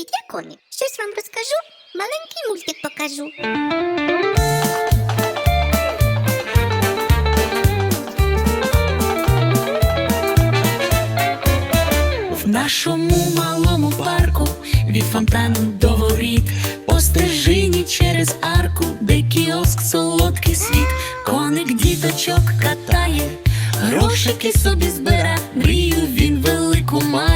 Привіт, я Коні. Щось вам розкажу, маленький мультик покажу. В нашому малому парку від фонтану до воріт, по стежині через арку, де кіоск солодкий світ, коник діточок катає, грошики собі збира, мрію він велику має,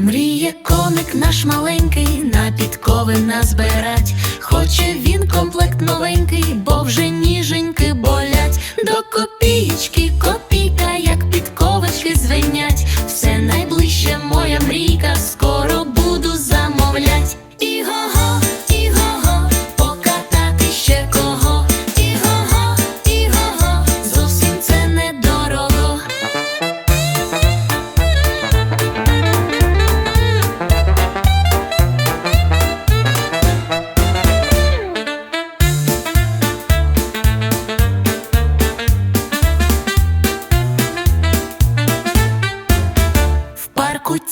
Мріє коник наш маленький, на підкови назбирать, хоче він комплект новенький, бо вже ніженьки болять, до копійки копійка, як підковички звенять, все найближче моя мрійка.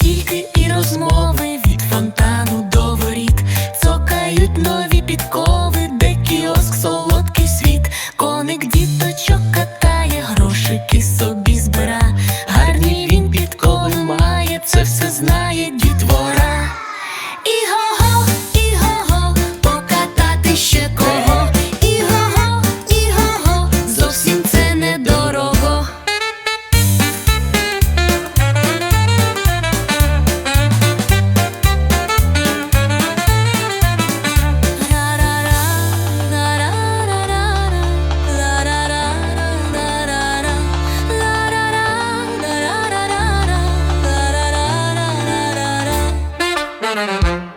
Тільки і розмови від фонтану до воріт цокають нові підкови. Música